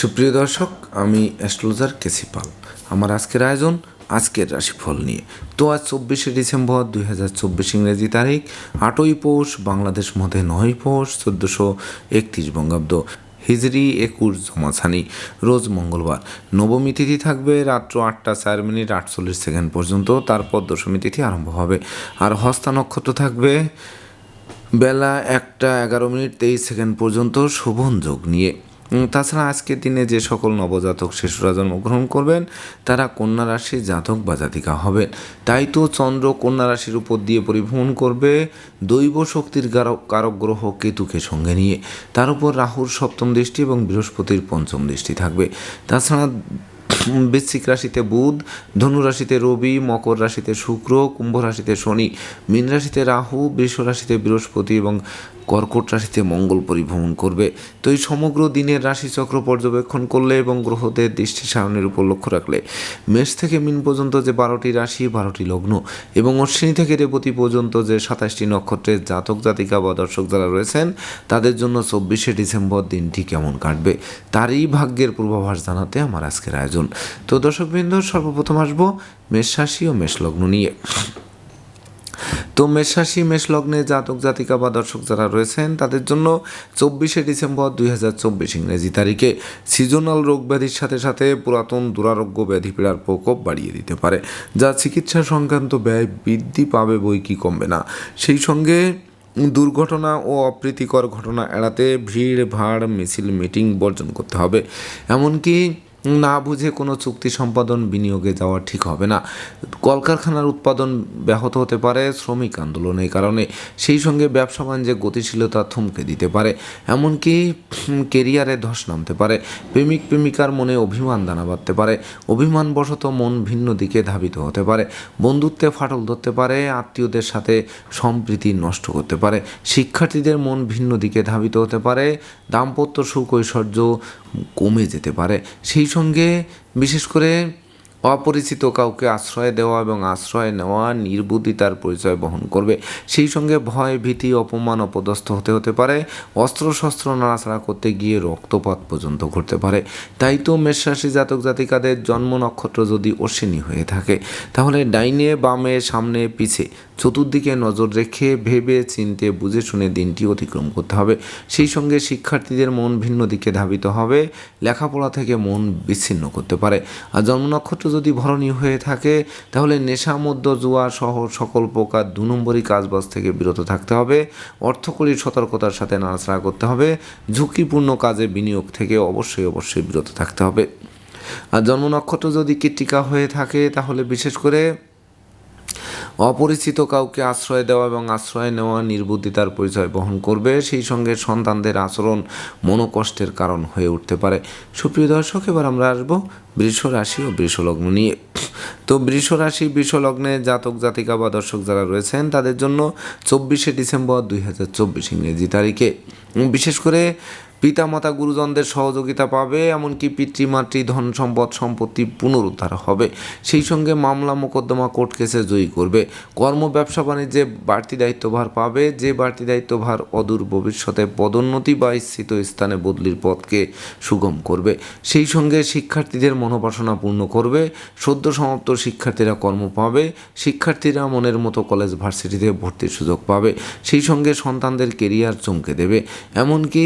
সুপ্রিয় দর্শক, আমি অ্যাস্ট্রোলজার কেসিপাল আমার আজকের আয়োজন, আজকের রাশিফল নিয়ে। তো আজ চব্বিশে ডিসেম্বর দুই হাজার চব্বিশ ইংরেজি তারিখ, আটই পৌষ, বাংলাদেশ মধ্যে নয় পৌষ, চোদ্দোশো একত্রিশ বঙ্গাব্দ। হিজরি একুশ জমাছানি, রোজ মঙ্গলবার। নবমী তিথি থাকবে রাত্র আটটা চার মিনিট আটচল্লিশ সেকেন্ড পর্যন্ত, তারপর দশমী তিথি আরম্ভ হবে। আর হস্তা নক্ষত্র থাকবে বেলা একটা এগারো মিনিট তেইশ সেকেন্ড পর্যন্ত শোভন যোগ নিয়ে। তাছাড়া আজকের দিনে যে সকল নবজাতক শিশুরা জন্মগ্রহণ করবেন, তারা কন্যা রাশির জাতক বা জাতিকা হবেন। তাই তো চন্দ্র কন্যা রাশির উপর দিয়ে পরিভ্রমণ করবে দৈব শক্তির কারক গ্রহ কেতুকে সঙ্গে নিয়ে। তার উপর রাহুর সপ্তম দৃষ্টি এবং বৃহস্পতির পঞ্চম দৃষ্টি থাকবে। তাছাড়া বৃশ্চিক রাশিতে বুধ, ধনু রাশিতে রবি, মকর রাশিতে শুক্র, কুম্ভ রাশিতে শনি, মীন রাশিতে রাহু, বৃষ রাশিতে বৃহস্পতি এবং কর্কট রাশিতে মঙ্গল পরিভ্রমণ করবে। তো এই সমগ্র দিনের রাশিচক্র পর্যবেক্ষণ করলে এবং গ্রহদের দৃষ্টি সারণের উপর লক্ষ্য রাখলে মেষ থেকে মিন পর্যন্ত যে বারোটি রাশি, বারোটি লগ্ন এবং অশ্বিনী থেকে রেবতী পর্যন্ত যে সাতাশটি নক্ষত্রের জাতক, জাতিকা বা দর্শক যারা রয়েছেন, তাদের জন্য চব্বিশে ডিসেম্বর দিনটি কেমন কাটবে, তারই ভাগ্যের পূর্বাভাস জানাতে আমার আজকের আয়োজন। তো দর্শকবৃন্দ, সর্বপ্রথম আসব মেষ রাশি ও মেষ লগ্ন নিয়ে। তো মেষরাশি মেষ লগ্নে জাতক, জাতিকা বা দর্শক যারা রয়েছেন, তাদের জন্য চব্বিশে ডিসেম্বর দুই হাজার চব্বিশ ইংরেজি তারিখে সিজনাল রোগ ব্যাধির সাথে সাথে পুরাতন দুরারোগ্য ব্যাধি পীড়ার প্রকোপ বাড়িয়ে দিতে পারে, যা চিকিৎসা সংক্রান্ত ব্যয় বৃদ্ধি পাবে বই কি কমবে না। সেই সঙ্গে দুর্ঘটনা ও অপ্রীতিকর ঘটনা এড়াতে ভিড়, ভাড়, মিছিল, মিটিং বর্জন করতে হবে। এমনকি না বুঝে কোনো চুক্তি সম্পাদন বিনিয়োগে যাওয়া ঠিক হবে না। কলকারখানার উৎপাদন ব্যাহত হতে পারে, শ্রমিক আন্দোলনের কারণে। সেই সঙ্গে ব্যবসা বাণিজ্যে গতিশীলতা থমকে দিতে পারে, এমনকি কেরিয়ারে ধস নামতে পারে। প্রেমিক প্রেমিকার মনে অভিমান দানা বাঁধতে পারে, অভিমানবশত মন ভিন্ন দিকে ধাবিত হতে পারে। বন্ধুত্বে ফাটল ধরতে পারে, আত্মীয়দের সাথে সম্প্রীতি নষ্ট করতে পারে। শিক্ষার্থীদের মন ভিন্ন দিকে ধাবিত হতে পারে, দাম্পত্য সুখ ঐশ্বর্য কমে যেতে পারে। সেই সঙ্গে বিশেষ করে অপরিচিত কাউকে আশ্রয় দেওয়া এবং আশ্রয় নেওয়া নির্বুদ্ধিতার পরিচয় বহন করবে। সেই সঙ্গে ভয়, ভীতি, অপমান অপদস্থ হতে হতে পারে। অস্ত্রশস্ত্র নাড়াচাড়া করতে গিয়ে রক্তপাত পর্যন্ত ঘটতে পারে। তাই তো মেষরাশি জাতক জাতিকাদের জন্ম নক্ষত্র যদি অশ্বিনী হয়ে থাকে, তাহলে ডাইনে বামে, সামনে, পিছে চতুর্দিকে নজর রেখে ভেবে, চিনতে, বুঝে শুনে দিনটি অতিক্রম করতে হবে। সেই সঙ্গে শিক্ষার্থীদের মন ভিন্ন দিকে ধাবিত হবে, লেখাপড়া থেকে মন বিচ্ছিন্ন করতে পারে। আর জন্ম নক্ষত্র যদি ভরণী হয়ে থাকে, তাহলে নেশা মধ্য জুয়া সহ সকল প্রকার দু নম্বরই কাজবাজ থেকে বিরত থাকতে হবে। অর্থকরীর সতর্কতার সাথে নাড়াচাড়া করতে হবে। ঝুঁকিপূর্ণ কাজে বিনিয়োগ থেকে অবশ্যই অবশ্যই বিরত থাকতে হবে। আর জন্ম নক্ষত্র যদি কীর্তিকা হয়ে থাকে, তাহলে বিশেষ করে অপরিচিত কাউকে আশ্রয় দেওয়া এবং আশ্রয় নেওয়া নির্বুদ্ধিতার পরিচয় বহন করবে, সেই সঙ্গে সন্তানদের আচরণ মনোকষ্টের কারণ হয়ে উঠতে পারে। সুপ্রিয় দর্শক, এবার আমরা আসব বৃষ রাশি ও বৃষ লগ্ন নিয়ে। তো বৃষ রাশি বৃষ লগ্নে জাতক, জাতিকা বা দর্শক যারা রয়েছেন, তাদের জন্য চব্বিশে ডিসেম্বর দুই হাজার চব্বিশ ইংরেজি তারিখে। বিশেষ করে পিতামাতা গুরুজনদের সহযোগিতা পাবে, এমনকি পিতৃমাতৃ ধন সম্পদ সম্পত্তি পুনরুদ্ধার হবে। সেই সঙ্গে মামলা মোকদ্দমা কোর্ট কেসে জয়ী করবে। কর্ম, ব্যবসা, বাণিজ্যে বাড়তি দায়িত্বভার পাবে। যে বাড়তি দায়িত্বভার অদূর ভবিষ্যতে পদোন্নতি বা ইচ্ছিত স্থানে বদলির পথকে সুগম করবে। সেই সঙ্গে শিক্ষার্থীদের মনোবাসনা পূর্ণ করবে, সদ্য সমাপ্ত শিক্ষার্থীরা কর্ম পাবে, শিক্ষার্থীরা মনের মতো কলেজ ভার্সিটিতে ভর্তির সুযোগ পাবে, সেই সঙ্গে সন্তানদের কেরিয়ার চমকে দেবে। এমনকি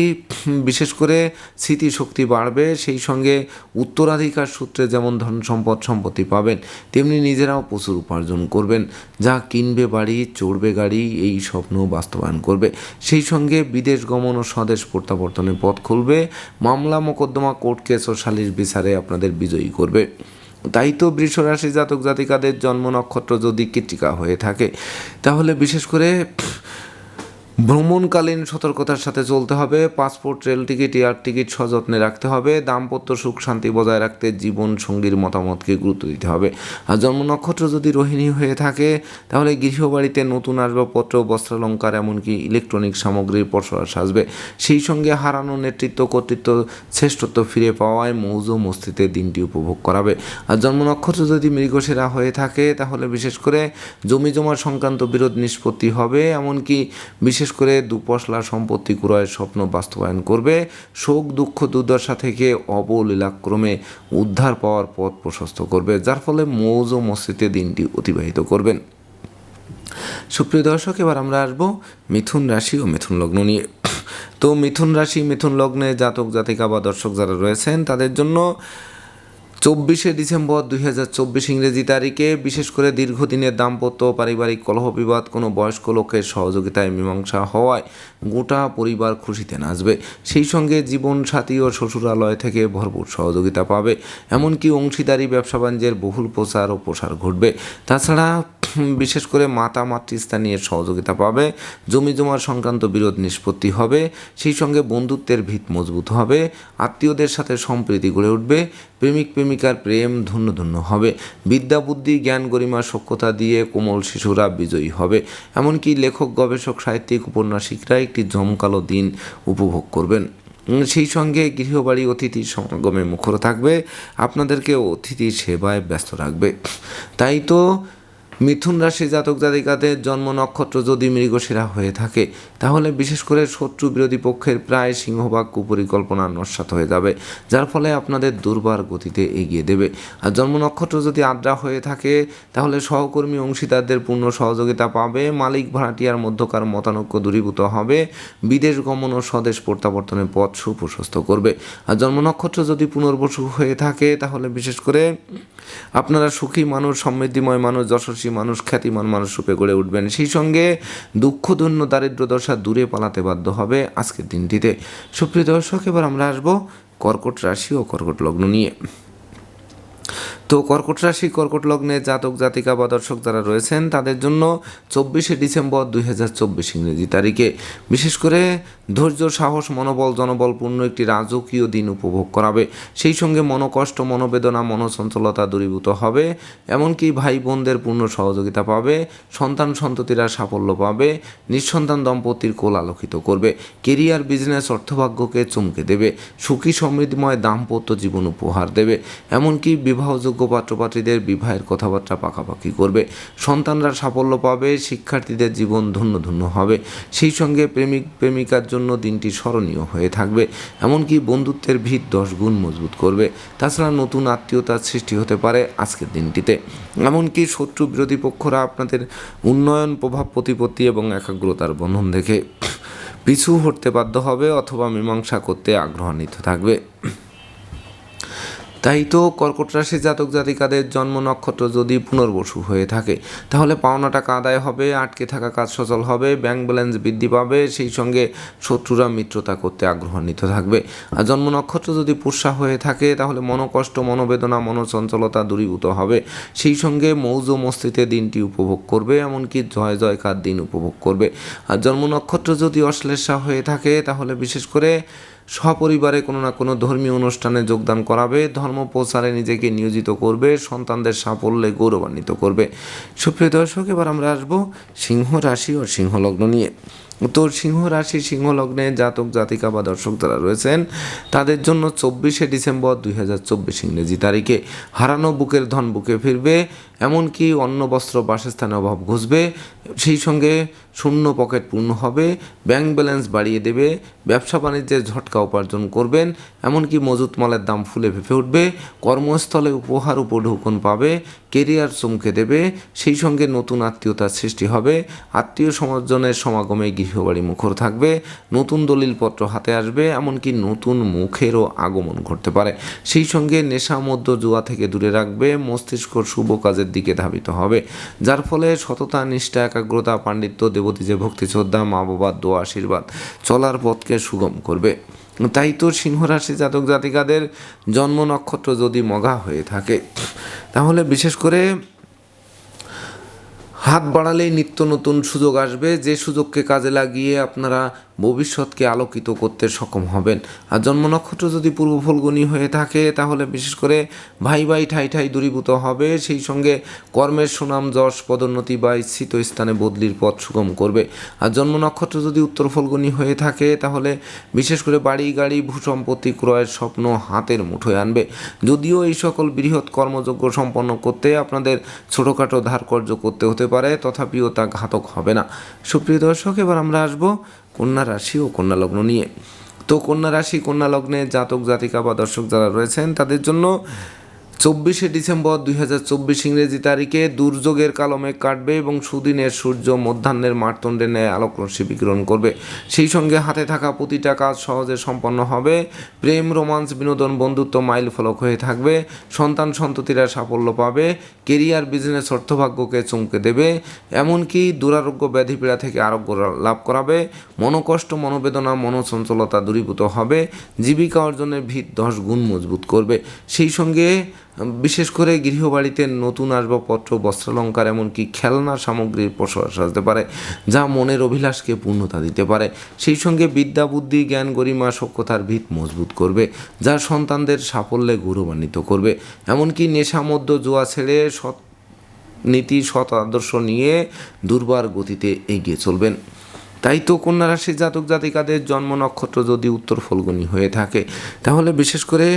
বিশেষ করে স্মৃতিশক্তি বাড়বে, সেই সঙ্গে উত্তরাধিকার সূত্রে যেমন ধন সম্পদ সম্পত্তি পাবেন, তেমনি নিজেরাও প্রচুর উপার্জন করবেন। যা কিনবে বাড়ি, চড়বে গাড়ি, এই স্বপ্ন বাস্তবায়ন করবে। সেই সঙ্গে বিদেশ গমন ও স্বদেশ প্রত্যাবর্তনের পথ খুলবে। মামলা মোকদ্দমা কোর্ট কেস ও সালিশ বিচারে আপনাদের বিজয়ী করবে। তাই তো বৃষরাশি জাতক জাতিকাদের জন্ম নক্ষত্র যদি কৃতিকা হয়ে থাকে, তাহলে বিশেষ করে ভ্রমণকালীন সতর্কতার সাথে চলতে হবে, passport, rail ticket, air ticket সযত্নে রাখতে হবে, দাম্পত্য সুখ শান্তি বজায় রাখতে জীবন সঙ্গীর মতামতকে গুরুত্ব দিতে হবে। আর জন্ম নক্ষত্র যদি রোহিণী হয়ে থাকে, তাহলে গৃহবাড়িতে নতুন আসবাবপত্র, বস্ত্রালঙ্কার, এমনকি ইলেকট্রনিক সামগ্রীর পসরা সাজবে সেই সঙ্গে হারানো নেতৃত্ব, কর্তৃত্ব, শ্রেষ্ঠত্ব ফিরে পাওয়ায় মৌজ মস্তিতে দিনটি উপভোগ করাবে। আর জন্ম নক্ষত্র যদি মৃগসেরা হয়ে থাকে, তাহলে বিশেষ করে জমি জমা সংক্রান্ত বিরোধ নিষ্পত্তি হবে, এমনকি বিশেষ বিশেষ করে দুপশলা সম্পত্তি ক্রয়ের স্বপ্ন বাস্তবায়ন করবে। শোক, দুঃখ, দুর্দশা থেকে অবলীলাক্রমে উদ্ধার পাওয়ার পথ প্রশস্ত করবে, যার ফলে মৌজ ও মস্তিতে দিনটি অতিবাহিত করবেন। সুপ্রিয় দর্শক, এবার আমরা আসব মিথুন রাশি ও মিথুন লগ্ন নিয়ে। তো মিথুন রাশি, মিথুন লগ্নে জাতক, জাতিকা বা দর্শক যারা রয়েছেন, তাদের জন্য চব্বিশে ডিসেম্বর দুই হাজার চব্বিশ ইংরেজি তারিখে বিশেষ করে দীর্ঘদিনের দাম্পত্য পারিবারিক কলহ বিবাদ কোনো বয়স্ক লোকের সহযোগিতায় মীমাংসা হওয়ায় গোটা পরিবার খুশিতে নাচবে। সেই সঙ্গে জীবন সাথী ও শ্বশুরালয় থেকে ভরপুর সহযোগিতা পাবে। এমনকি অংশীদারি, ব্যবসা বাণিজ্যের বহুল প্রচার ও প্রসার ঘটবে। তাছাড়া বিশেষ করে মাতা, মাতৃস্থানীয় সহযোগিতা পাবে, জমি জমার সংক্রান্ত বিরোধ নিষ্পত্তি হবে, সেই সঙ্গে বন্ধুত্বের ভিত মজবুত হবে, আত্মীয়দের সাথে সম্প্রীতি গড়ে উঠবে, প্রেমিক, প্রেমিকার প্রেম ধন্য ধন্য হবে, বিদ্যা, বুদ্ধি, জ্ঞান, গরিমা সক্ষতা দিয়ে কোমল শিশুরা বিজয়ী হবে। এমনকি লেখক, গবেষক, সাহিত্যিক, উপন্যাসিকরা একটি জমকালো দিন উপভোগ করবেন। সেই সঙ্গে গৃহবাড়ি অতিথি সমাগমে মুখর থাকবে, আপনাদেরকে অতিথি সেবায় ব্যস্ত রাখবে। তাই তো মিথুন রাশি জাতক জাতিকাদের জন্ম নক্ষত্র যদি মৃগশিরা হয়ে থাকে তাহলে বিশেষ করে শত্রু বিরোধী পক্ষের প্রায় সিংহভাগ কুপরিকল্পনা নস্বাত হয়ে যাবে, যার ফলে আপনাদের দুর্বার গতিতে এগিয়ে দেবে। আর জন্ম নক্ষত্র যদি আদ্রা হয়ে থাকে, তাহলে সহকর্মী অংশীদারদের পূর্ণ সহযোগিতা পাবে, মালিক ভাড়াটিয়ার মধ্যকার মতানৈক্য দূরীভূত হবে, বিদেশ গমন ও স্বদেশ প্রত্যাবর্তনের পথ সুপ্রশস্ত করবে। আর জন্ম নক্ষত্র যদি পুনর্বসু হয়ে থাকে, তাহলে বিশেষ করে আপনারা সুখী মানুষ, সমৃদ্ধিময় মানুষ, যশস্বী মানুষ, খ্যাতিমান মানুষ রূপে গড়ে উঠবেন। সেই সঙ্গে দুঃখধন্য দারিদ্র, দশা দূরে পালাতে বাধ্য হবে আজকের দিনটিতে। সুপ্রিয় দর্শক, এবার আমরা আসব কর্কট রাশি ও কর্কট লগ্ন নিয়ে। তো কর্কট রাশি, কর্কট লগ্নে জাতক, জাতিকা বা দর্শক যারা রয়েছেন, তাদের জন্য চব্বিশে ডিসেম্বর দুই হাজার চব্বিশ ইংরেজি তারিখে। বিশেষ করে ধৈর্য, সাহস, মনোবল, জনবলপূর্ণ একটি রাজকীয় দিন উপভোগ করাবে। সেই সঙ্গে মনোকষ্ট, মনোবেদনা মনোচঞ্চলতা দূরীভূত হবে। এমনকি ভাই বোনদের পূর্ণ সহযোগিতা পাবে, সন্তান সন্ততিরা সাফল্য পাবে, নিঃসন্তান দম্পতির কোল আলোকিত করবে, কেরিয়ার, বিজনেস, অর্থভাগ্যকে চমকে দেবে, সুখী, সমৃদ্ধিময়, দাম্পত্য জীবন উপহার দেবে। এমনকি বিবাহযোগ্য পাত্রপাত্রীদের বিবাহের কথাবার্তা পাকাপাকি করবে। সন্তানরা সাফল্য পাবে, শিক্ষার্থীদের জীবন ধন্য ধন্য হবে। সেই সঙ্গে প্রেমিক, প্রেমিকার জন্য দিনটি স্মরণীয় হয়ে থাকবে। এমনকি বন্ধুত্বের ভিত দশ গুণ মজবুত করবে। তাছাড়া নতুন আত্মীয়তার সৃষ্টি হতে পারে আজকের দিনটিতে। এমনকি শত্রু বিরোধী পক্ষরা আপনাদের উন্নয়ন, প্রভাব, প্রতিপত্তি এবং একাগ্রতার বন্ধন দেখে পিছু হটতে বাধ্য হবে অথবা মীমাংসা করতে আগ্রহান্বিত থাকবে। তাই তো কর্কট রাশি জাতক জাতিকাদের জন্ম নক্ষত্র যদি পুনর্বসু হয়ে থাকে, তাহলে পাওনা টাকা আদায় হবে, আটকে থাকা কাজ সচল হবে ব্যাংক ব্যালেন্স বৃদ্ধি পাবে, সেই সঙ্গে শত্রুরা মিত্রতা করতে আগ্রহান্বিত থাকবে। আর জন্ম নক্ষত্র যদি পুষ্যা হয়ে থাকে, তাহলে মনোকষ্ট, মনোবেদনা, মনোচঞ্চলতা দূরীভূত হবে। সেই সঙ্গে মৌজ মস্তিতে দিনটি উপভোগ করবে, এমনকি জয় জয়কার দিন উপভোগ করবে। আর জন্ম নক্ষত্র যদি অশ্লেষা হয়ে থাকে, তাহলে বিশেষ করে সপরিবারে কোনো না কোনো ধর্মীয় অনুষ্ঠানে যোগদান করাবে, ধর্ম প্রচারে নিজেকে নিয়োজিত করবে, সন্তানদের সাফল্যে গৌরবান্বিত করবে। সুপ্রিয় দর্শক, এবার আমরা আসব সিংহ রাশি ও সিংহলগ্ন নিয়ে। তো সিংহ রাশি সিংহ লগ্নে জাতক, জাতিকা বা দর্শক যারা রয়েছেন, তাদের জন্য চব্বিশে ডিসেম্বর দুই হাজার চব্বিশ ইংরেজি তারিখে হারানো বুকের ধন বুকে ফিরবে, এমনকি অন্ন, বস্ত্র, বাসস্থানে অভাব ঘুষবে, সেই সঙ্গে শূন্য পকেট পূর্ণ হবে, ব্যাংক ব্যালেন্স বাড়িয়ে দেবে, ব্যবসা বাণিজ্যের ঝটকা উপার্জন করবেন, এমনকি মজুত মালের দাম ফুলে ফেঁপে উঠবে, কর্মস্থলে উপহার উপঢৌকন পাবে, কেরিয়ার চমকে দেবে, সেই সঙ্গে নতুন আত্মীয়তার সৃষ্টি হবে আত্মীয় সমাজনের সমাগমে গৃহবাড়ি মুখর থাকবে, নতুন দলিলপত্র হাতে আসবে, এমনকি নতুন মুখেরও আগমন ঘটতে পারে। সেই সঙ্গে নেশা মধ্য জুয়া থেকে দূরে রাখবে মস্তিষ্ক শুভ কাজের দিকে ধাবিত হবে। যার ফলে সততা, নিষ্ঠা, একাগ্রতা, পাণ্ডিত্য দেবতী যে ভক্তি, শ্রদ্ধা মা বাবার দোয়া, আশীর্বাদ চলার পথকে সুগম করবে। তাই তো সিংহরাশি জাতক জাতিকাদের জন্ম নক্ষত্র যদি মগা হয়ে থাকে, তাহলে বিশেষ করে হাত বাড়ালেই নিত্য নতুন সুযোগ আসবে। যে সুযোগকে কাজে লাগিয়ে আপনারা ভবিষ্যৎকে আলোকিত করতে সক্ষম হবেন। আর জন্ম নক্ষত্র যদি পূর্ব ফলগুনি হয়ে থাকে, তাহলে বিশেষ করে ভাই ভাই ঠাই ঠাই দূরীভূত হবে। সেই সঙ্গে কর্মের সুনাম, যশ, পদোন্নতি বা ইচ্ছিত স্থানে বদলির পথ সুগম করবে। আর জন্ম নক্ষত্র যদি উত্তর ফলগুনি হয়ে থাকে, তাহলে বিশেষ করে বাড়ি, গাড়ি, ভূসম্পত্তি ক্রয়ের স্বপ্ন হাতের মুঠোয় আনবে। যদিও এই সকল বৃহৎ কর্মযোগ্য সম্পন্ন করতে আপনাদের ছোটোখাটো ধারকর্য করতে হতে পারে। পারে তথাপিও তা ঘাতক হবে না। সুপ্রিয় দর্শক, এবার আমরা আসব কন্যা রাশি ও কন্যা লগ্ন নিয়ে। তো কন্যা রাশি, কন্যা লগ্নে জাতক, জাতিকা বা দর্শক যারা রয়েছেন, তাদের জন্য চব্বিশে ডিসেম্বর দুই হাজার চব্বিশ ইংরেজি তারিখে দুর্যোগের কালমে কাটবে এবং সুদিনের সূর্য মধ্যাহ্নের মারতণ্ডে ন্যায় আলোক রশ্মি বিকিরণ করবে। সেই সঙ্গে হাতে থাকা প্রতিটা কাজ সহজে সম্পন্ন হবে। প্রেম, রোমান্স, বিনোদন, বন্ধুত্ব মাইল ফলক হয়ে থাকবে। সন্তান সন্ততিরা সাফল্য পাবে। কেরিয়ার, বিজনেস, অর্থভাগ্যকে চমকে দেবে। এমনকি দুরারোগ্য ব্যাধি পীড়া থেকে আরোগ্য লাভ করাবে। মনোকষ্ট, মনোবেদনা, মনোচঞ্চলতা দূরীভূত হবে। জীবিকা অর্জনের ভিত দশ গুণ মজবুত করবে। সেই সঙ্গে বিশেষ করে গৃহবাড়িতে নতুন আসবাবপত্র, বস্ত্রালঙ্কার, এমনকি খেলনা সামগ্রীর প্রসার সাজতে পারে, যা মনের অভিলাষকে পূর্ণতা দিতে পারে। সেই সঙ্গে বিদ্যা, বুদ্ধি, জ্ঞান, গরিমা সক্ষতার ভিত মজবুত করবে, যা সন্তানদের সাফল্যে গৌরবান্বিত করবে। এমনকি নেশা মধ্য জোয়া ছেড়ে সৎ নীতি, সৎ আদর্শ নিয়ে দুর্বার গতিতে এগিয়ে চলবেন। তাই তো কন্যা রাশির জাতক জাতিকাদের জন্ম নক্ষত্র যদি উত্তর ফলগুনি হয়ে থাকে, তাহলে বিশেষ করে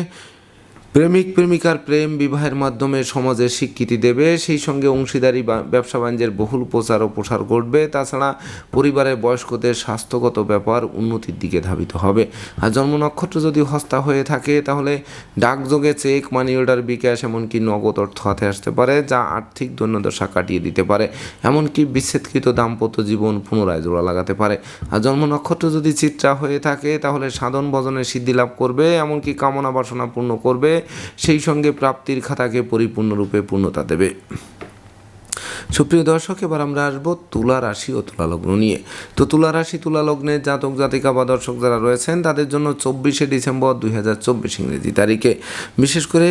প্রেমিক প্রেমিকার প্রেম বিবাহের মাধ্যমে সমাজে স্বীকৃতি দেবে, সেই সঙ্গে অংশীদারি ব্যবসা বাণিজ্যের বহুল প্রচার ও প্রসার ঘটবে। তাছাড়া পরিবারের বয়স্কদের স্বাস্থ্যগত ব্যাপার উন্নতির দিকে ধাবিত হবে। আর জন্ম নক্ষত্র যদি হস্তা হয়ে থাকে, তাহলে ডাকযোগে চেক মানি অর্ডার বিকাশ, এমনকি নগদ অর্থ হাতে আসতে পারে, যা আর্থিক দৈন্যদশা কাটিয়ে দিতে পারে। এমনকি বিচ্ছেদকৃত দাম্পত্য জীবন পুনরায় জোড়া লাগাতে পারে। আর জন্ম নক্ষত্র যদি চিত্রা হয়ে থাকে, তাহলে সাধন ভজনের সিদ্ধি লাভ করবে, এমনকি কামনা বাসনা পূর্ণ করবে। সেই সঙ্গে প্রাপ্তির খাতাকে পরিপূর্ণরূপে পূর্ণতা দেবে। সুপ্রিয় দর্শক, এবার আমরা আসব তুলা রাশি ও তুলালগ্ন নিয়ে। তো তুলা রাশি, তুলা লগ্নে জাতক, জাতিকা বা দর্শক যারা রয়েছেন, তাদের জন্য চব্বিশে ডিসেম্বর দুই হাজার চব্বিশ ইংরেজি তারিখে। বিশেষ করে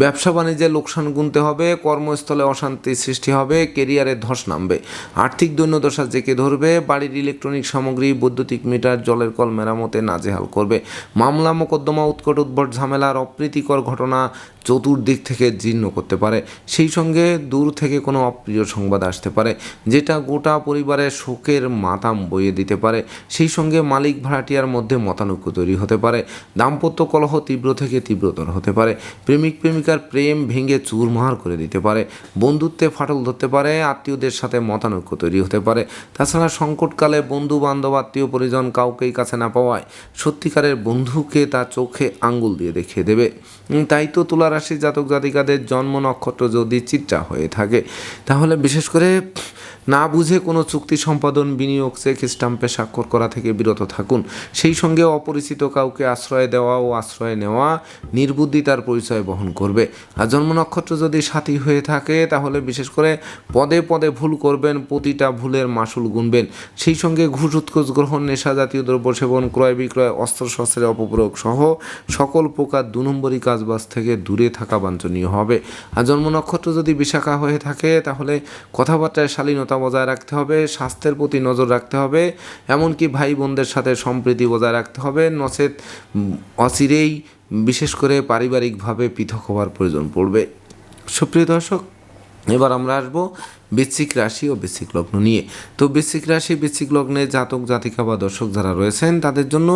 ব্যবসা বাণিজ্যে লোকসান গুনতে হবে, কর্মস্থলে অশান্তি সৃষ্টি হবে, কেরিয়ারে ধস নামবে। আর্থিক দৈন্যদশা জেকে ধরবে, বাড়ির ইলেকট্রনিক সামগ্রী, বৈদ্যুতিক মিটার, জলের কল মেরামতে নাজেহাল করবে। মামলা মোকদ্দমা, উৎকট উদ্ভট ঝামেলার অপ্রীতিকর ঘটনা চতুর্দিক থেকে জীর্ণ করতে পারে। সেই সঙ্গে দূর থেকে কোনো অপ্রিয় সংবাদ আসতে পারে, যেটা গোটা পরিবারের শোকের মাতাম বইয়ে দিতে পারে। সেই সঙ্গে মালিক ভাড়াটিয়ার মধ্যে মতানৈক্য তৈরি হতে পারে। দাম্পত্য কলহ তীব্র থেকে তীব্রতর হতে পারে। প্রেমিক প্রেমিক প্রেমিকার প্রেম ভেঙে চুরমার করে দিতে পারে, বন্ধুত্বে ফাটল ধরতে পারে, আত্মীয়দের সাথে মতানৈক্য তৈরি হতে পারে। তাছাড়া সংকটকালে বন্ধু বান্ধব আত্মীয় পরিজন কাউকেই কাছে না পাওয়ায় সত্যিকারের বন্ধুকে তার চোখে আঙ্গুল দিয়ে দেখিয়ে দেবে। তাই তো তুলা রাশির জাতক জাতিকাদের জন্ম নক্ষত্র যদি চিত্রা হয়ে থাকে, তাহলে বিশেষ করে না বুঝে কোনো চুক্তি সম্পাদন, বিনিয়োগ চেক স্টাম্পে স্বাক্ষর করা থেকে বিরত থাকুন। সেই সঙ্গে অপরিচিত কাউকে আশ্রয় দেওয়া ও আশ্রয় নেওয়া, নির্বুদ্ধিতার পরিচয় বহন করবে আর জন্ম নক্ষত্র যদি সাথী হয়ে থাকে, তাহলে বিশেষ করে পদে পদে ভুল করবেন, প্রতিটা ভুলের মাসুল গুনবেন। সেই সঙ্গে ঘুষ, উৎকোচ, গ্রহণ, নেশা জাতীয় দ্রব্য সেবন, ক্রয় বিক্রয় অস্ত্রশস্ত্রের অপপ্রয়োগ সহ সকল প্রকার দু নম্বরী কাজবাজ থেকে দূরে থাকা বাঞ্ছনীয় হবে। আর জন্ম নক্ষত্র যদি বিশাখা হয়ে থাকে, তাহলে কথাবার্তায় শালীনতা বজায় রাখতে হবে, স্বাস্থ্যের প্রতি নজর রাখতে হবে, এমনকি ভাই বোনদের সাথে সম্প্রীতি বজায় রাখতে হবে। নচেত অচিরেই বিশেষ করে পারিবারিকভাবে পৃথক হওয়ার প্রয়োজন পড়বে। সুপ্রিয় দর্শক এবার আমরা আসব বৃশ্চিক রাশি ও বৃশ্চিক লগ্ন নিয়ে। তো বৃশ্চিক রাশি, বৃশ্চিক লগ্নে জাতক, জাতিকা বা দর্শক যারা রয়েছেন, তাদের জন্য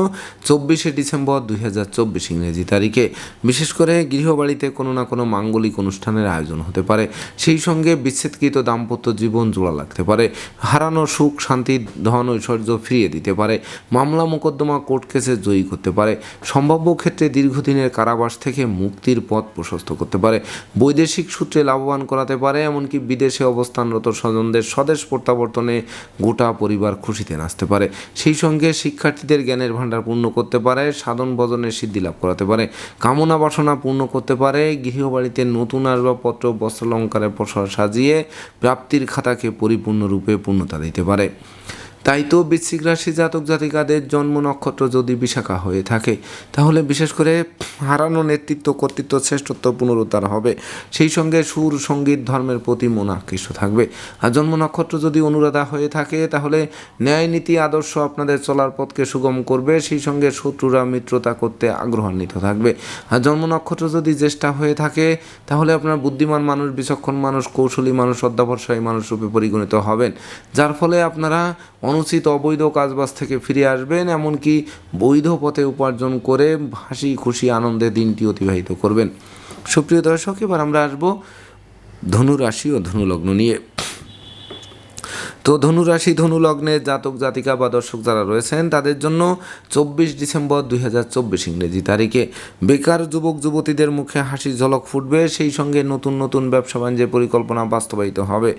চব্বিশে ডিসেম্বর দুই হাজার চব্বিশ ইংরেজি তারিখে। বিশেষ করে গৃহবাড়িতে কোনো না কোনো মাঙ্গলিক অনুষ্ঠানের আয়োজন হতে পারে। সেই সঙ্গে বিচ্ছেদকৃত দাম্পত্য জীবন জোড়া লাগতে পারে। হারানো সুখ, শান্তি, ধন, ঐশ্বর্য ফিরিয়ে দিতে পারে। মামলা মোকদ্দমা, কোর্ট কেসে জয়ী করতে পারে। সম্ভাব্য ক্ষেত্রে দীর্ঘদিনের কারাবাস থেকে মুক্তির পথ প্রশস্ত করতে পারে। বৈদেশিক সূত্রে লাভবান করাতে পারে, এমনকি বিদেশে অবস্থানরত স্বজনদের স্বদেশ প্রত্যাবর্তনে গোটা পরিবার খুশিতে নাচতে পারে। সেই সঙ্গে শিক্ষার্থীদের জ্ঞানের ভাণ্ডার পূর্ণ করতে পারে, সাধন ভজনের সিদ্ধি লাভ করাতে পারে, কামনা বাসনা পূর্ণ করতে পারে, গৃহবাড়িতে নতুন আসবাবপত্র, বস্ত্রালঙ্কারের প্রসার সাজিয়ে প্রাপ্তির খাতাকে পরিপূর্ণরূপে পূর্ণতা দিতে পারে। তাই তো বৃশ্চিক রাশি জাতক জাতিকাদের জন্ম নক্ষত্র যদি বিশাখা হয়ে থাকে, তাহলে বিশেষ করে হারানো নেতৃত্ব, কর্তৃত্ব, শ্রেষ্ঠত্ব পুনরুদ্ধার হবে। সেই সঙ্গে সুর, সংগীত, ধর্মের প্রতি মন আকৃষ্ট থাকবে। আর জন্ম নক্ষত্র যদি অনুরাধা হয়ে থাকে, তাহলে ন্যায় নীতি, আদর্শ আপনাদের চলার পথকে সুগম করবে। সেই সঙ্গে শত্রুরা মিত্রতা করতে আগ্রহান্বিত থাকবে। আর জন্ম নক্ষত্র যদি জ্যেষ্ঠা হয়ে থাকে, তাহলে আপনার বুদ্ধিমান মানুষ, বিচক্ষণ মানুষ, কৌশলী মানুষ, অধ্যাবসায়ী মানুষ রূপে পরিগণিত হবেন। যার ফলে আপনারা অনুচিত অবৈধ কাজবাজ থেকে ফিরে আসবেন, এমনকি বৈধ পথে উপার্জন করে হাসি, খুশি, আনন্দে দিনটি অতিবাহিত করবেন। সুপ্রিয় দর্শক, এবার আমরা আসব ধনুরাশি ও ধনুলগ্ন নিয়ে। তো ধনুরাশি ধনু লগ্নে জাতক, জাতিকা বা দর্শক যারা রয়েছেন, তাদের জন্য চব্বিশ ডিসেম্বর দুই হাজার চব্বিশ ইংরেজি তারিখে। বেকার যুবক, যুবতীদের মুখে হাসি ঝলক ফুটবে, সেই সঙ্গে নতুন নতুন ব্যবসা বাণিজ্যের পরিকল্পনা বাস্তবায়িত হবে।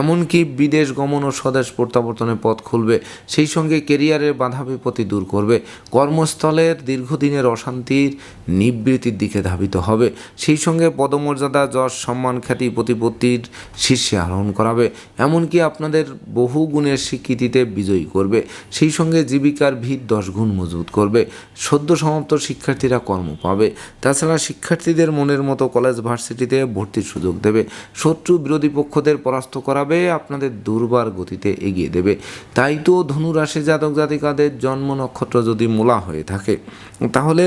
এমনকি বিদেশ গমন ও স্বদেশ প্রত্যাবর্তনের পথ খুলবে, সেই সঙ্গে কেরিয়ারের বাধা বিপত্তি দূর করবে। কর্মস্থলের দীর্ঘদিনের অশান্তির নিবৃত্তির দিকে ধাবিত হবে। সেই সঙ্গে পদমর্যাদা, যশ, সম্মান, খ্যাতি, প্রতিপত্তির শীর্ষে আরোহণ করাবে। এমনকি আপনাদের বহু গুণের স্বীকৃতিতে বিজয়ী করবে। সেই সঙ্গে জীবিকার ভিত দশ গুণ মজবুত করবে। সদ্য সমাপ্ত শিক্ষার্থীরা কর্ম পাবে। তাছাড়া শিক্ষার্থীদের মনের মতো কলেজ ভার্সিটিতে ভর্তির সুযোগ দেবে। শত্রু বিরোধী পক্ষদের পরাস্ত করাবে, আপনাদের দুর্বার গতিতে এগিয়ে দেবে। তাই তো ধনুরাশি জাতক জাতিকাদের জন্ম নক্ষত্র যদি মূলা হয়ে থাকে তাহলে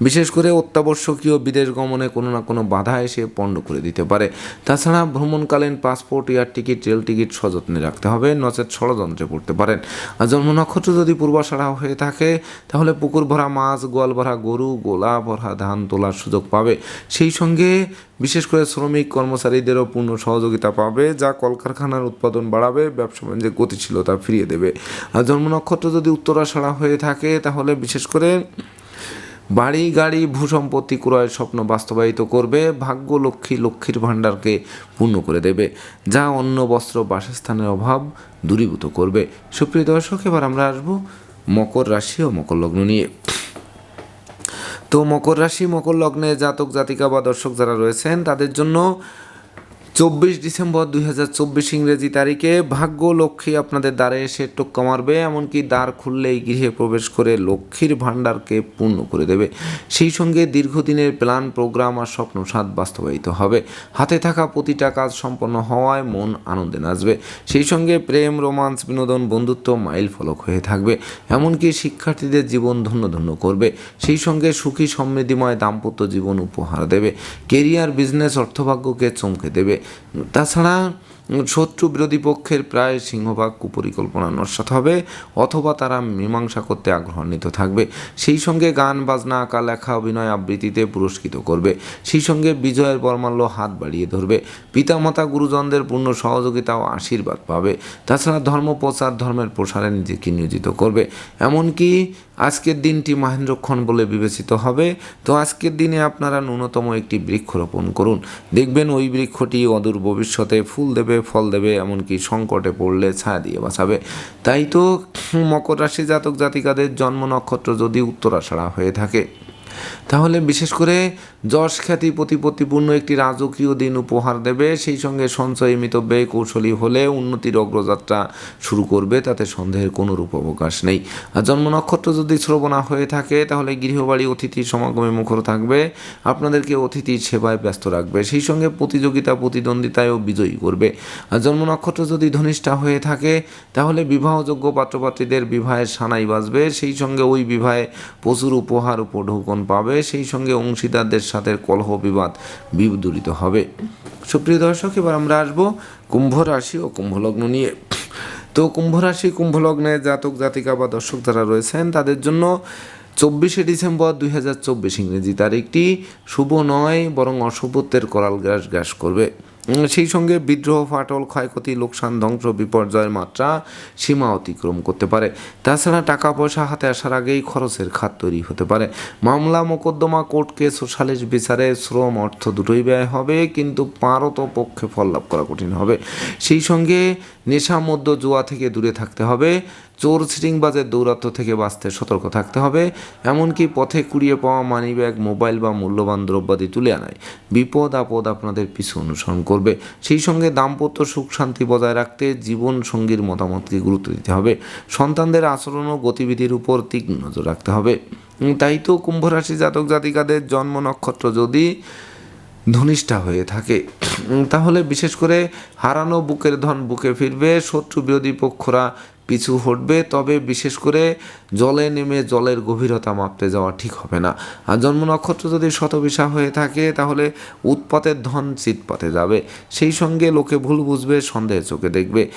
বিশেষ করে অত্যাবশ্যকীয় বিদেশ গমনে কোনো না কোনো বাধা এসে পণ্ড করে দিতে পারে। তাছাড়া ভ্রমণকালীন passport, air ticket, rail ticket সযত্নে রাখতে হবে, নচেত ষড়যন্ত্রে পড়তে পারেন। আর জন্ম নক্ষত্র যদি পূর্বাষাঢ়া হয়ে থাকে, তাহলে পুকুর ভরা মাছ, গোয়াল ভরা গরু, গোলা ভরা ধান তোলার সুযোগ পাবে। সেই সঙ্গে বিশেষ করে শ্রমিক কর্মচারীদেরও পূর্ণ সহযোগিতা পাবে, যা কলকারখানার উৎপাদন বাড়াবে, ব্যবসা বাণিজ্যে গতিশীলতা ফিরিয়ে দেবে। আর জন্ম নক্ষত্র যদি উত্তরাষাঢ়া হয়ে থাকে, তাহলে বিশেষ করে বাড়ি, গাড়ি, ভূসম্পত্তি ক্রয়ের স্বপ্ন বাস্তবায়িত করবে ভাগ্য লক্ষ্মী লক্ষ্মীর ভাণ্ডারকে পূর্ণ করে দেবে। যা অন্য বস্ত্র, বাসস্থানের অভাব দূরীভূত করবে। সুপ্রিয় দর্শক, এবার আমরা আসব মকর রাশি ও মকর লগ্ন নিয়ে। তো মকর রাশি, মকর লগ্নে জাতক, জাতিকা বা দর্শক যারা রয়েছেন, তাদের জন্য চব্বিশ ডিসেম্বর দুই হাজার চব্বিশ ইংরেজি তারিখে ভাগ্য লক্ষ্মী আপনাদের দ্বারে এসে টোক্কা মারবে, এমনকি দ্বার খুললেই গৃহে প্রবেশ করে লক্ষ্মীর ভাণ্ডারকে পূর্ণ করে দেবে। সেই সঙ্গে দীর্ঘদিনের প্ল্যান, প্রোগ্রাম আর স্বপ্ন সাত বাস্তবায়িত হবে। হাতে থাকা প্রতিটা কাজ সম্পন্ন হওয়ায় মন আনন্দে নাচবে। সেই সঙ্গে প্রেম, রোমান্স, বিনোদন, বন্ধুত্ব মাইল ফলক হয়ে থাকবে। এমনকি শিক্ষার্থীদের জীবন ধন্য ধন্য করবে। সেই সঙ্গে সুখী, সমৃদ্ধিময় দাম্পত্য জীবন উপহার দেবে। কেরিয়ার, বিজনেস, অর্থভাগ্যকে চমকে দেবে। তাছাড়া শত্রু বিরোধী পক্ষের প্রায় সিংহভাগ কুপরিকল্পনা নস্বাত হবে, অথবা তারা মীমাংসা করতে আগ্রহান্বিত থাকবে। সেই সঙ্গে গান, বাজনা, আঁকা, লেখা, অভিনয় আবৃত্তিতে পুরস্কৃত করবে। সেই সঙ্গে বিজয়ের বর্মাল্য হাত বাড়িয়ে ধরবে। পিতামাতা গুরুজনদের পূর্ণ সহযোগিতা ও আশীর্বাদ পাবে। তাছাড়া ধর্ম, প্রচার, ধর্মের প্রসারে নিজেকে নিয়োজিত করবে। এমনকি আজকের দিনটি মহেন্দ্রক্ষণ বলে বিবেচিত হবে। তো আজকের দিনে আপনারা ন্যূনতম একটি বৃক্ষ রোপণ করুন। দেখবেন ওই বৃক্ষটি অদূর ভবিষ্যতে ফুল দেবে ফল দেবে, এমনকি সংকটে পড়লে ছায়া দিয়ে বাঁচাবে। তাই তো মকর রাশি জাতক জাতিকাদের জন্ম নক্ষত্র যদি উত্তরাষাঢ়া হয়ে থাকে। তাহলে বিশেষ করে যশ খ্যাতি প্রতিপত্তিপূর্ণ একটি রাজকীয় দিন উপহার দেবে, সেই সঙ্গে সঞ্চয় মিতব্যয় কৌশলী হলে উন্নতির অগ্রযাত্রা শুরু করবে, তাতে সন্দেহের কোনো রূপ অবকাশ নেই। আর জন্ম নক্ষত্র যদি শ্রবণা হয়ে থাকে, তাহলে গৃহবাড়ি অতিথি সমাগমে মুখর থাকবে, আপনাদেরকে অতিথির সেবায় ব্যস্ত রাখবে, সেই সঙ্গে প্রতিযোগিতা, প্রতিদ্বন্দ্বিতায়ও বিজয়ী করবে। আর জন্ম নক্ষত্র যদি ধনিষ্ঠা হয়ে থাকে, তাহলে বিবাহযোগ্য পাত্রপাত্রীদের বিবাহের সানাই বাজবে, সেই সঙ্গে ওই বিবাহে প্রচুর উপহার উপ উপঢৌকন পাবে, সেই সঙ্গে অংশীদারদের সাথে কলহ বিবাদ বিদূরিত হবে। সুপ্রিয় দর্শক, এবার আমরা আসব কুম্ভ রাশি ও কুম্ভলগ্ন নিয়ে। তো কুম্ভ রাশি কুম্ভলগ্নে জাতক, জাতিকা বা দর্শক যারা রয়েছেন, তাদের জন্য চব্বিশে ডিসেম্বর দুই হাজার চব্বিশ ইংরেজি তারিখটি। শুভ নয়, বরং অশুভত্বের করাল গ্রাস গ্রাস করবে। সেই সঙ্গে বিদ্রোহ, ফাটল, ক্ষয়ক্ষতি, লোকসান, ধ্বংস, বিপর্যয়ের মাত্রা সীমা অতিক্রম করতে পারে। তাছাড়া টাকা পয়সা হাতে আসার আগেই খরচের খাত তৈরি হতে পারে। মামলা, মোকদ্দমা, কোর্ট কেস ও সালিশ বিচারে শ্রম অর্থ দুটোই ব্যয় হবে, কিন্তু পারত পক্ষে ফল লাভ করা কঠিন হবে। সেই সঙ্গে নেশা মধ্য জুয়া থেকে দূরে থাকতে হবে। চোর সিটিংবাজের দৌরাত্ম থেকে বাঁচতে সতর্ক থাকতে হবে, এমনকি পথে কুড়িয়ে পাওয়া মানিব্যাগ, মোবাইল বা মূল্যবান দ্রব্যাদি তুলে আনায়। বিপদ আপদ আপনাদের পিছু অনুসরণ করবে। সেই সঙ্গে দাম্পত্য সুখ শান্তি বজায় রাখতে জীবন সঙ্গীর মতামতকে গুরুত্ব দিতে হবে। সন্তানদের আচরণ ও গতিবিধির উপর তীক্ষ্ণ নজর রাখতে হবে। তাই তো কুম্ভরাশি জাতক জাতিকাদের জন্ম নক্ষত্র যদি ধনিষ্ঠা হয়ে থাকে তাহলে বিশেষ করে হারানো বুকের ধন বুকে ফিরবে, শত্রু বিরোধী পক্ষরা পিছু হটবে, তবে বিশেষ করে জলে নেমে জলের গভীরতা মাপতে যাওয়া ঠিক হবে না। আর জন্ম নক্ষত্র যদি শতবিশা হয়ে থাকে, তাহলে উৎপাতের ধন চিৎপাতে যাবে। সেই সঙ্গে লোকে ভুল বুঝবে সন্দেহ চোখে দেখবে।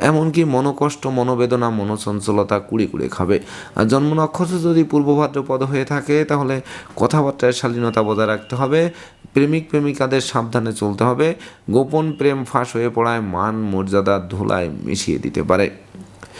এমনকি মনোকষ্ট, মনোবেদনা, মনোচঞ্চলতা কুড়ি কুড়ে খাবে। আর জন্ম নক্ষত্র যদি পূর্ব ভাদ্রপদ হয়ে থাকে, তাহলে কথাবার্তায় শালীনতা বজায় রাখতে হবে। প্রেমিক প্রেমিকাদের সাবধানে চলতে হবে। গোপন প্রেম ফাঁস হয়ে পড়ায় মান মর্যাদা ধুলায় মিশিয়ে দিতে পারে।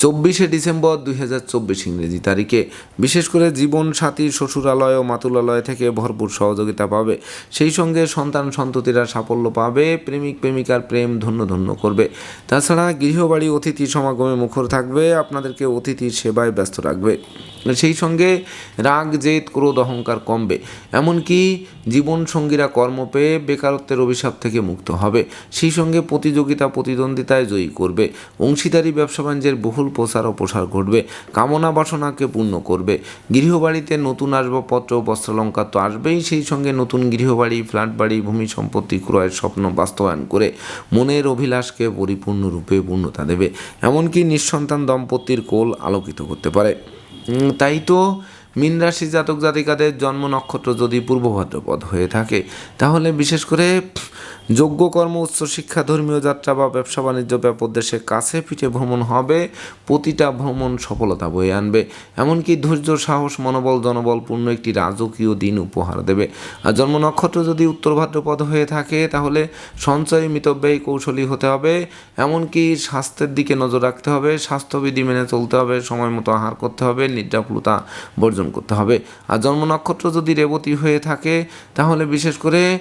চব্বিশে ডিসেম্বর দুই হাজার চব্বিশ ইংরেজি তারিখে। বিশেষ করে জীবন সাথী, শ্বশুরালয় ও মাতুলালয় থেকে ভরপুর সহযোগিতা পাবে। সেই সঙ্গে সন্তান সন্ততিরা সাফল্য পাবে, প্রেমিক প্রেমিকার প্রেম ধন্য ধন্য করবে। তাছাড়া গৃহবাড়ি অতিথি সমাগমে মুখর থাকবে, আপনাদেরকে অতিথির সেবায় ব্যস্ত রাখবে। সেই সঙ্গে রাগ, জেদ, ক্রোধ, অহংকার কমবে। এমনকি জীবন সঙ্গীরা কর্ম পেয়ে বেকারত্বের অভিশাপ থেকে মুক্ত হবে। সেই সঙ্গে প্রতিযোগিতা, প্রতিদ্বন্দ্বিতায় জয়ী করবে। অংশীদারি, ব্যবসা বাণিজ্যের বহুল প্রসার ও প্রসার ঘটবে, কামনা বাসনাকে পূর্ণ করবে। গৃহবাড়িতে নতুন আসবাবপত্র বস্ত্রালঙ্কার তো আসবেই, সেই সঙ্গে নতুন গৃহবাড়ি ফ্ল্যাট বাড়ি ভূমি সম্পত্তি, ক্রয়ের স্বপ্ন বাস্তবায়ন করে মনের অভিলাষকে পরিপূর্ণরূপে পূর্ণতা দেবে। এমনকি নিঃসন্তান দম্পতির কোল আলোকিত করতে পারে। তাই তো মীন রাশি জাতক জাতিকাদের জন্ম নক্ষত্র যদি পূর্ব ভাদ্রপদ হয়ে থাকে, তাহলে বিশেষ করে যোগ্য কর্ম উচ্চশিক্ষা ধর্মীয় যাত্রা বা ব্যবসা বাণিজ্য ব্যাপক দেশে কাছে পিঠে ভ্রমণ হবে, প্রতিটা ভ্রমণ সফলতা বয়ে আনবে। এমনকি ধৈর্য, সাহস, মনোবল, জনবলপূর্ণ একটি রাজকীয় দিন উপহার দেবে। আর জন্ম নক্ষত্র যদি উত্তর ভাদ্রপদ হয়ে থাকে, তাহলে সঞ্চয়, মিতব্যয়ী কৌশলী হতে হবে। এমনকি স্বাস্থ্যের দিকে নজর রাখতে হবে, স্বাস্থ্যবিধি মেনে চলতে হবে, সময় মতো আহার করতে হবে নিদ্রাফলতা বর্জন করতে হবে। আর জন্ম নক্ষত্র যদি রেবতী হয়ে থাকে তাহলে বিশেষ করে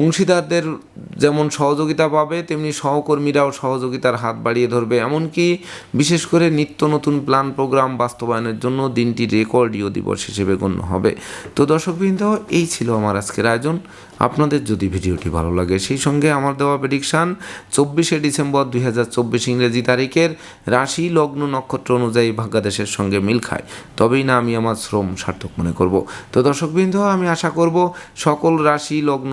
অংশীদারদের যেমন সহযোগিতা পাবে, তেমনি সহকর্মীরাও সহযোগিতার হাত বাড়িয়ে ধরবে। এমনকি বিশেষ করে নিত্য নতুন প্ল্যান প্রোগ্রাম বাস্তবায়নের জন্য দিনটি রেকর্ডীয় দিবস হিসেবে গণ্য হবে। তো দর্শকবৃন্দ, এই ছিল আমার আজকের আয়োজন। আপনাদের যদি ভিডিওটি ভালো লাগে, সেই সঙ্গে আমার দেওয়া প্রেডিকশান চব্বিশে ডিসেম্বর দুই হাজার চব্বিশ ইংরেজি তারিখের রাশি লগ্ন নক্ষত্র অনুযায়ী ভাগ্যাদেশের সঙ্গে মিল খায়। তবেই না আমি আমার শ্রম সার্থক মনে করব। তো দর্শকবৃন্দ, আমি আশা করব সকল রাশি লগ্ন